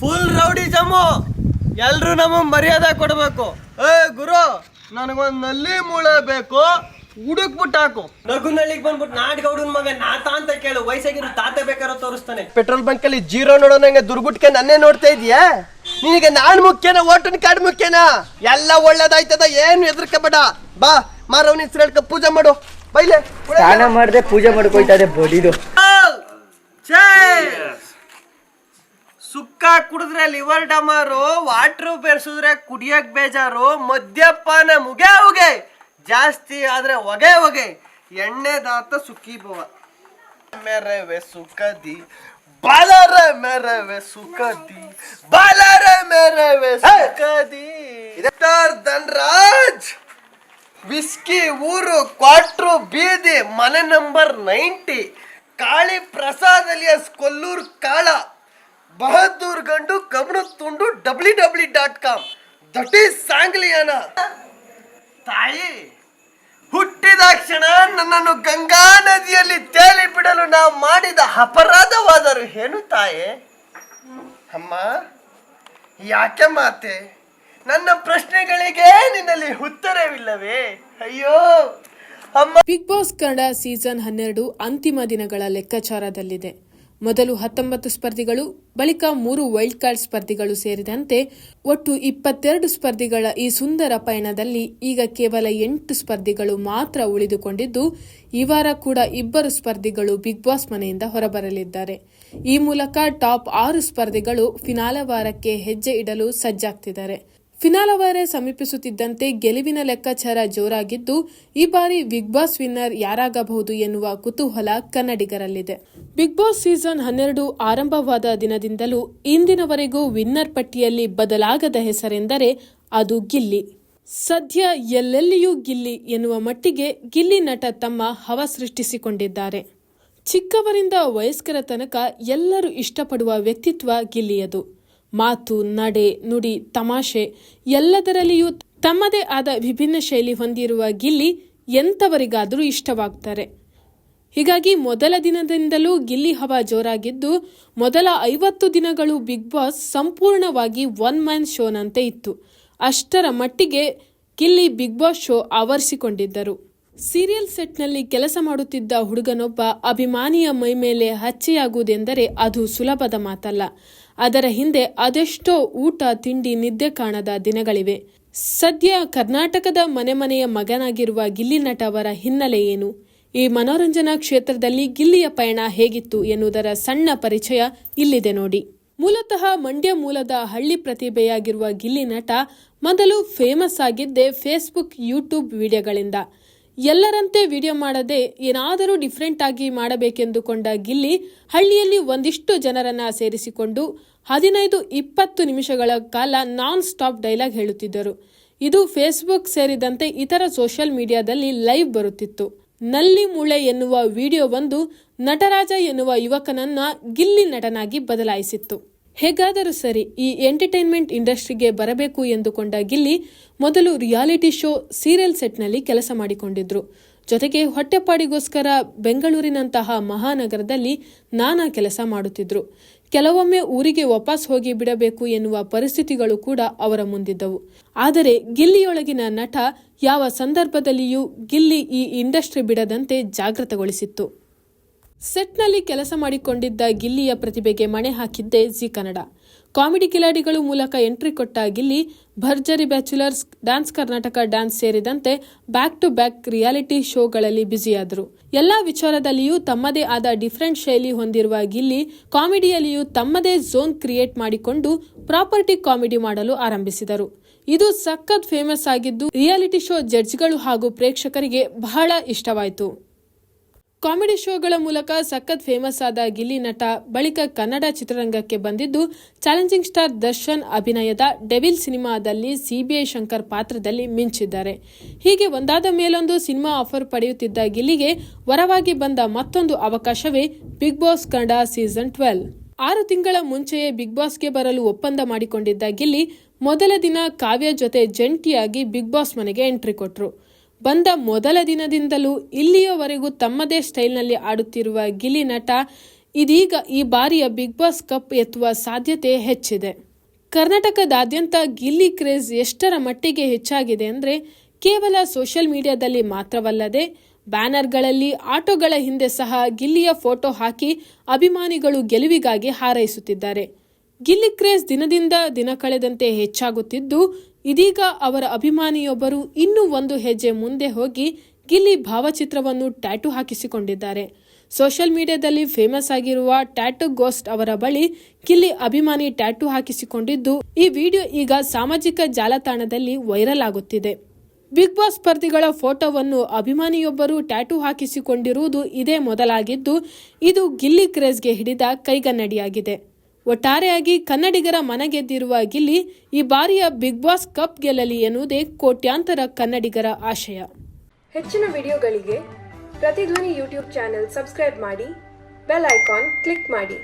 Full rowdy Jammu ಎಲ್ಲರೂ ನಮಗೆ ಮರ್ಯಾದೆ ಕೊಡಬೇಕು. ಏ ಗುರು ನನಗೊಂದು ನಲ್ಲಿ ಮೂಳೆ ಬೇಕು. ಹುಡುಕ್ಬಿಟ್ಟು ಹಾಕು. ನಗುನಳ್ಳಿಗೆ ಬಂದ್ಬಿಟ್ಟು ನಾಡ್ ಗೌಡನ್ ಮಗ ನಾತ ಅಂತ ಕೇಳು. ವಯಸ್ಸಾಗಿರೋ ತಾತ ಬೇಕಾರೋ ತೋರಿಸ್ತಾನೆ. ಪೆಟ್ರೋಲ್ ಬಂಕ್ ಅಲ್ಲಿ ಜೀರೋ ನೋಡೋನಂಗೆ ದುರ್ಗುಟ್ಕೆ ನನ್ನೇ ನೋಡ್ತಾ ಇದೀಯಾ? ನಿನಗೆ ನಾನ್ ಮುಖ್ಯನ ಓಟನ್ ಕಾರ್ಡ್ ಮುಖ್ಯನ? ಎಲ್ಲ ಒಳ್ಳೇದಾಯ್ತದ ಏನು ಹೆದರ್ಕಬೇಡ. ಬಾ ಮಾರವನ ಹೆಸರು ಹೇಳ್ಕ ಪೂಜೆ ಮಾಡು. ಬೈಲೆ ಸ್ನಾನ ಮಾಡದೆ ಪೂಜೆ ಮಾಡ್ಕೊಳ್ತಾ ಇದೆ ಬಡಿದು. ಸುಕ್ಕ ಕುಡಿದ್ರೆ ಲಿವರ್ ಡಮಾರು ವಾಟ್ರು ಬೆರೆಸಿದ್ರೆ ಕುಡಿಯಕ್ ಬೇಜಾರು ಮದ್ಯಪಾನ ಮುಗೆ ಉಗೆ ಜಾಸ್ತಿ ಆದ್ರೆ ಹೊಗೆ ಹೊಗೆ ಎಣ್ಣೆ ದಾತ ಸುಕ್ಕಿ ಭವ. ಮೆರವೆ ಸುಖದಿ ಬಾಲರ ಮೆರವೆ ಸುಖದಿ ಬಾಲರ ಮೆರವೆ ಸುಖದಿ ಧನ್ರಾಜ್ ವಿಸ್ಕಿ ಊರು ಕ್ವಾಟ್ರು ಬೀದಿ ಮನೆ number ninety Kali Prasad alias Kollur Kala. Bahadur ಗಂಡು ಗಮನ ತುಂಡು W W dot com. That is Sangliana. ತಾಯಿ ಹುಟ್ಟಿದಾಕ್ಷಣ ನನ್ನನ್ನು ಗಂಗಾ ನದಿಯಲ್ಲಿ ತೇಲಿ ಬಿಡಲು ನಾವು ಮಾಡಿದ ಅಪರಾಧವಾದರು ಏನು ತಾಯೇ? ಅಮ್ಮ, ಯಾಕೆ ಮಾತೆ? ನನ್ನ ಪ್ರಶ್ನೆಗಳಿಗೆ ನಿನ್ನಲ್ಲಿ ಉತ್ತರವಿಲ್ಲವೇ? ಅಯ್ಯೋ, ಅಮ್ಮ. ಬಿಗ್ ಬಾಸ್ ಕನ್ನಡ ಸೀಸನ್ ಹನ್ನೆರಡು ಅಂತಿಮ ದಿನಗಳ ಲೆಕ್ಕಾಚಾರದಲ್ಲಿದೆ. ಮೊದಲು ಹತ್ತೊಂಬತ್ತು ಸ್ಪರ್ಧಿಗಳು, ಬಳಿಕ ಮೂರು ವೈಲ್ಡ್ ಕಾರ್ಡ್ ಸ್ಪರ್ಧಿಗಳು ಸೇರಿದಂತೆ ಒಟ್ಟು ಇಪ್ಪತ್ತೆರಡು ಸ್ಪರ್ಧಿಗಳ ಈ ಸುಂದರ ಪಯಣದಲ್ಲಿ ಈಗ ಕೇವಲ ಎಂಟು ಸ್ಪರ್ಧಿಗಳು ಮಾತ್ರ ಉಳಿದುಕೊಂಡಿದ್ದು, ಈ ವಾರ ಕೂಡ ಇಬ್ಬರು ಸ್ಪರ್ಧಿಗಳು ಬಿಗ್ ಬಾಸ್ ಮನೆಯಿಂದ ಹೊರಬರಲಿದ್ದಾರೆ. ಈ ಮೂಲಕ ಟಾಪ್ ಆರು ಸ್ಪರ್ಧಿಗಳು ಫಿನಾಲೆ ವಾರಕ್ಕೆ ಹೆಜ್ಜೆ ಇಡಲು ಸಜ್ಜಾಗ್ತಿದ್ದಾರೆ. ಫಿನಾಲ ಸಮೀಪಿಸುತ್ತಿದ್ದಂತೆ ಗೆಲುವಿನ ಲೆಕ್ಕಾಚಾರ ಜೋರಾಗಿದ್ದು, ಈ ಬಾರಿ ಬಿಗ್ ಬಾಸ್ ವಿನ್ನರ್ ಯಾರಾಗಬಹುದು ಎನ್ನುವ ಕುತೂಹಲ ಕನ್ನಡಿಗರಲ್ಲಿದೆ. ಬಿಗ್ ಬಾಸ್ ಸೀಸನ್ ಹನ್ನೆರಡು ಆರಂಭವಾದ ದಿನದಿಂದಲೂ ಇಂದಿನವರೆಗೂ ವಿನ್ನರ್ ಪಟ್ಟಿಯಲ್ಲಿ ಬದಲಾಗದ ಹೆಸರೆಂದರೆ ಅದು ಗಿಲ್ಲಿ. ಸದ್ಯ ಎಲ್ಲೆಲ್ಲಿಯೂ ಗಿಲ್ಲಿ ಎನ್ನುವ ಮಟ್ಟಿಗೆ ಗಿಲ್ಲಿ ನಟ ತಮ್ಮ ಹವ ಸೃಷ್ಟಿಸಿಕೊಂಡಿದ್ದಾರೆ. ಚಿಕ್ಕವರಿಂದ ವಯಸ್ಕರ ತನಕ ಎಲ್ಲರೂ ಇಷ್ಟಪಡುವ ವ್ಯಕ್ತಿತ್ವ ಗಿಲ್ಲಿಯದು. ಮಾತು, ನಡೆ, ನುಡಿ, ತಮಾಷೆ ಎಲ್ಲದರಲ್ಲಿಯೂ ತಮ್ಮದೇ ಆದ ವಿಭಿನ್ನ ಶೈಲಿ ಹೊಂದಿರುವ ಗಿಲ್ಲಿ ಎಂಥವರಿಗಾದರೂ ಇಷ್ಟವಾಗ್ತಾರೆ. ಹೀಗಾಗಿ ಮೊದಲ ದಿನದಿಂದಲೂ ಗಿಲ್ಲಿ ಹವಾ ಜೋರಾಗಿದ್ದು, ಮೊದಲ ಐವತ್ತು ದಿನಗಳು ಬಿಗ್ ಬಾಸ್ ಸಂಪೂರ್ಣವಾಗಿ ಒನ್ ಮ್ಯಾನ್ ಶೋನಂತೆ ಇತ್ತು. ಅಷ್ಟರ ಮಟ್ಟಿಗೆ ಗಿಲ್ಲಿ ಬಿಗ್ ಬಾಸ್ ಶೋ ಆವರಿಸಿಕೊಂಡಿದ್ದರು. ಸೀರಿಯಲ್ ಸೆಟ್ನಲ್ಲಿ ಕೆಲಸ ಮಾಡುತ್ತಿದ್ದ ಹುಡುಗನೊಬ್ಬ ಅಭಿಮಾನಿಯ ಮೈಮೇಲೆ ಹಚ್ಚೆಯಾಗುವುದೆಂದರೆ ಅದು ಸುಲಭದ ಮಾತಲ್ಲ. ಅದರ ಹಿಂದೆ ಅದೆಷ್ಟೋ ಊಟ, ತಿಂಡಿ, ನಿದ್ದೆ ಕಾಣದ ದಿನಗಳಿವೆ. ಸದ್ಯ ಕರ್ನಾಟಕದ ಮನೆ ಮನೆಯ ಮಗನಾಗಿರುವ ಗಿಲ್ಲಿ ನಟ ಅವರ ಹಿನ್ನೆಲೆ ಏನು? ಈ ಮನೋರಂಜನಾ ಕ್ಷೇತ್ರದಲ್ಲಿ ಗಿಲ್ಲಿಯ ಪಯಣ ಹೇಗಿತ್ತು ಎನ್ನುವುದರ ಸಣ್ಣ ಪರಿಚಯ ಇಲ್ಲಿದೆ ನೋಡಿ. ಮೂಲತಃ ಮಂಡ್ಯ ಮೂಲದ ಹಳ್ಳಿ ಪ್ರತಿಭೆಯಾಗಿರುವ ಗಿಲ್ಲಿ ನಟ ಮೊದಲು ಫೇಮಸ್ ಆಗಿದ್ದೇ ಫೇಸ್ಬುಕ್ ಯೂಟ್ಯೂಬ್ ವಿಡಿಯೋಗಳಿಂದ. ಎಲ್ಲರಂತೆ ವಿಡಿಯೋ ಮಾಡದೆ ಏನಾದರೂ ಡಿಫ್ರೆಂಟ್ ಆಗಿ ಮಾಡಬೇಕೆಂದುಕೊಂಡ ಗಿಲ್ಲಿ ಹಳ್ಳಿಯಲ್ಲಿ ಒಂದಿಷ್ಟು ಜನರನ್ನ ಸೇರಿಸಿಕೊಂಡು ಹದಿನೈದು ಇಪ್ಪತ್ತು ನಿಮಿಷಗಳ ಕಾಲ ನಾನ್ ಸ್ಟಾಪ್ ಡೈಲಾಗ್ ಹೇಳುತ್ತಿದ್ದರು. ಇದು ಫೇಸ್ಬುಕ್ ಸೇರಿದಂತೆ ಇತರ ಸೋಷಿಯಲ್ ಮೀಡಿಯಾದಲ್ಲಿ ಲೈವ್ ಬರುತ್ತಿತ್ತು. ನಲ್ಲಿ ಮೂಳೆ ಎನ್ನುವ ವಿಡಿಯೋ ಬಂದು ನಟರಾಜ ಎನ್ನುವ ಯುವಕನನ್ನ ಗಿಲ್ಲಿ ನಟನಾಗಿ ಬದಲಾಯಿಸಿತ್ತು. ಹೇಗಾದರೂ ಸರಿ ಈ ಎಂಟರ್ಟೈನ್ಮೆಂಟ್ ಇಂಡಸ್ಟ್ರಿಗೆ ಬರಬೇಕು ಎಂದುಕೊಂಡ ಗಿಲ್ಲಿ ಮೊದಲು ರಿಯಾಲಿಟಿ ಶೋ ಸೀರಿಯಲ್ ಸೆಟ್ನಲ್ಲಿ ಕೆಲಸ ಮಾಡಿಕೊಂಡಿದ್ರು. ಜೊತೆಗೆ ಹೊಟ್ಟೆಪಾಡಿಗೋಸ್ಕರ ಬೆಂಗಳೂರಿನಂತಹ ಮಹಾನಗರದಲ್ಲಿ ನಾನಾ ಕೆಲಸ ಮಾಡುತ್ತಿದ್ರು. ಕೆಲವೊಮ್ಮೆ ಊರಿಗೆ ವಾಪಸ್ ಹೋಗಿ ಬಿಡಬೇಕು ಎನ್ನುವ ಪರಿಸ್ಥಿತಿಗಳು ಕೂಡ ಅವರ ಮುಂದಿದ್ದವು. ಆದರೆ ಗಿಲ್ಲಿಯೊಳಗಿನ ನಟ ಯಾವ ಸಂದರ್ಭದಲ್ಲಿಯೂ ಗಿಲ್ಲಿ ಈ ಇಂಡಸ್ಟ್ರಿ ಬಿಡದಂತೆ ಜಾಗೃತಗೊಳಿಸಿತ್ತು. ಸೆಟ್ನಲ್ಲಿ ಕೆಲಸ ಮಾಡಿಕೊಂಡಿದ್ದ ಗಿಲ್ಲಿಯ ಪ್ರತಿಭೆಗೆ ಮಣೆ ಹಾಕಿದ್ದೇ ಜಿ ಕನ್ನಡ. ಕಾಮಿಡಿ ಕಿಲಾಡಿಗಳು ಮೂಲಕ ಎಂಟ್ರಿ ಕೊಟ್ಟ Gilli, Bharjari bachelors, dance Karnataka dance ಸೇರಿದಂತೆ ಬ್ಯಾಕ್ ಟು ಬ್ಯಾಕ್ ರಿಯಾಲಿಟಿ ಶೋಗಳಲ್ಲಿ ಬ್ಯುಸಿಯಾದರು. ಎಲ್ಲಾ ವಿಚಾರದಲ್ಲಿಯೂ ತಮ್ಮದೇ ಆದ ಡಿಫರೆಂಟ್ ಶೈಲಿ ಹೊಂದಿರುವ ಗಿಲ್ಲಿ ಕಾಮಿಡಿಯಲ್ಲಿಯೂ ತಮ್ಮದೇ ಝೋನ್ ಕ್ರಿಯೇಟ್ ಮಾಡಿಕೊಂಡು ಪ್ರಾಪರ್ಟಿ ಕಾಮಿಡಿ ಮಾಡಲು ಆರಂಭಿಸಿದರು. ಇದು ಸಖತ್ ಫೇಮಸ್ ಆಗಿದ್ದು, ರಿಯಾಲಿಟಿ ಶೋ ಜಡ್ಜ್ಗಳು ಹಾಗೂ ಪ್ರೇಕ್ಷಕರಿಗೆ ಬಹಳ ಇಷ್ಟವಾಯಿತು. ಕಾಮಿಡಿ ಶೋಗಳ ಮೂಲಕ ಸಖತ್ ಫೇಮಸ್ ಆದ ಗಿಲ್ಲಿ ನಟ, ಬಳಿಕ ಕನ್ನಡ ಚಿತ್ರರಂಗಕ್ಕೆ ಬಂದಿದ್ದು ಚಾಲೆಂಜಿಂಗ್ ಸ್ಟಾರ್ ದರ್ಶನ್ ಅಭಿನಯದ ಡೆವಿಲ್ ಸಿನಿಮಾದಲ್ಲಿ ಸಿಬಿಐ ಶಂಕರ್ ಪಾತ್ರದಲ್ಲಿ ಮಿಂಚಿದ್ದಾರೆ. ಹೀಗೆ ಒಂದಾದ ಮೇಲೊಂದು ಸಿನಿಮಾ ಆಫರ್ ಪಡೆಯುತ್ತಿದ್ದ ಗಿಲ್ಲಿಗೆ ವರವಾಗಿ ಬಂದ ಮತ್ತೊಂದು ಅವಕಾಶವೇ Bigg Boss Kannada season twelve. ಆರು ತಿಂಗಳ ಮುಂಚೆಯೇ ಬಿಗ್ ಬಾಸ್ಗೆ ಬರಲು ಒಪ್ಪಂದ ಮಾಡಿಕೊಂಡಿದ್ದ ಗಿಲ್ಲಿ ಮೊದಲ ದಿನ ಕಾವ್ಯ ಜೊತೆ ಜಂಟಿಯಾಗಿ ಬಿಗ್ ಬಾಸ್ ಮನೆಗೆ ಎಂಟ್ರಿ ಕೊಟ್ರು. ಬಂದ ಮೊದಲ ದಿನದಿಂದಲೂ ಇಲ್ಲಿಯವರೆಗೂ ತಮ್ಮದೇ ಸ್ಟೈಲ್ನಲ್ಲಿ ಆಡುತ್ತಿರುವ ಗಿಲಿ ನಟ, ಇದೀಗ ಈ ಬಾರಿಯ ಬಿಗ್ ಬಾಸ್ ಕಪ್ ಎತ್ತುವ ಸಾಧ್ಯತೆ ಹೆಚ್ಚಿದೆ. ಕರ್ನಾಟಕದಾದ್ಯಂತ ಗಿಲ್ಲಿ ಕ್ರೇಜ್ ಎಷ್ಟರ ಮಟ್ಟಿಗೆ ಹೆಚ್ಚಾಗಿದೆ ಅಂದರೆ ಕೇವಲ ಸೋಷಿಯಲ್ ಮೀಡಿಯಾದಲ್ಲಿ ಮಾತ್ರವಲ್ಲದೆ ಬ್ಯಾನರ್ಗಳಲ್ಲಿ, ಆಟೋಗಳ ಹಿಂದೆ ಸಹ ಗಿಲ್ಲಿಯ ಫೋಟೋ ಹಾಕಿ ಅಭಿಮಾನಿಗಳು ಗೆಲುವಿಗಾಗಿ ಹಾರೈಸುತ್ತಿದ್ದಾರೆ. ಗಿಲ್ಲಿ ಕ್ರೇಜ್ ದಿನದಿಂದ ದಿನ ಕಳೆದಂತೆ ಹೆಚ್ಚಾಗುತ್ತಿದ್ದು, ಇದೀಗ ಅವರ ಅಭಿಮಾನಿಯೊಬ್ಬರು ಇನ್ನೂ ಒಂದು ಹೆಜ್ಜೆ ಮುಂದೆ ಹೋಗಿ ಗಿಲ್ಲಿ ಭಾವಚಿತ್ರವನ್ನು ಟ್ಯಾಟೂ ಹಾಕಿಸಿಕೊಂಡಿದ್ದಾರೆ. ಸೋಷಿಯಲ್ ಮೀಡಿಯಾದಲ್ಲಿ ಫೇಮಸ್ ಆಗಿರುವ ಟ್ಯಾಟೂ ಗೋಸ್ಟ್ ಅವರ ಬಳಿ ಗಿಲ್ಲಿ ಅಭಿಮಾನಿ ಟ್ಯಾಟೂ ಹಾಕಿಸಿಕೊಂಡಿದ್ದು, ಈ ವಿಡಿಯೋ ಈಗ ಸಾಮಾಜಿಕ ಜಾಲತಾಣದಲ್ಲಿ ವೈರಲ್ ಆಗುತ್ತಿದೆ. ಬಿಗ್ ಬಾಸ್ ಸ್ಪರ್ಧಿಗಳ ಫೋಟೋವನ್ನು ಅಭಿಮಾನಿಯೊಬ್ಬರು ಟ್ಯಾಟೂ ಹಾಕಿಸಿಕೊಂಡಿರುವುದು ಇದೇ ಮೊದಲಾಗಿದ್ದು, ಇದು ಗಿಲ್ಲಿ ಕ್ರೇಜ್ಗೆ ಹಿಡಿದ ಕೈಗನ್ನಡಿಯಾಗಿದೆ. ಒಟ್ಟಾರೆಯಾಗಿ ಕನ್ನಡಿಗರ ಮನಗೆದ್ದಿರುವ ಗಿಲ್ಲಿ ಈ ಬಾರಿಯ ಬಿಗ್ ಬಾಸ್ ಕಪ್ ಗೆಲ್ಲಲಿ ಎನ್ನುವುದೇ ಕೋಟ್ಯಾಂತರ ಕನ್ನಡಿಗರ ಆಶಯ. ಹೆಚ್ಚಿನ ವಿಡಿಯೋಗಳಿಗೆ ಪ್ರತಿಧ್ವನಿ ಯೂಟ್ಯೂಬ್ ಚಾನೆಲ್ ಸಬ್ಸ್ಕ್ರೈಬ್ ಮಾಡಿ, ಬೆಲ್ ಐಕಾನ್ ಕ್ಲಿಕ್ ಮಾಡಿ.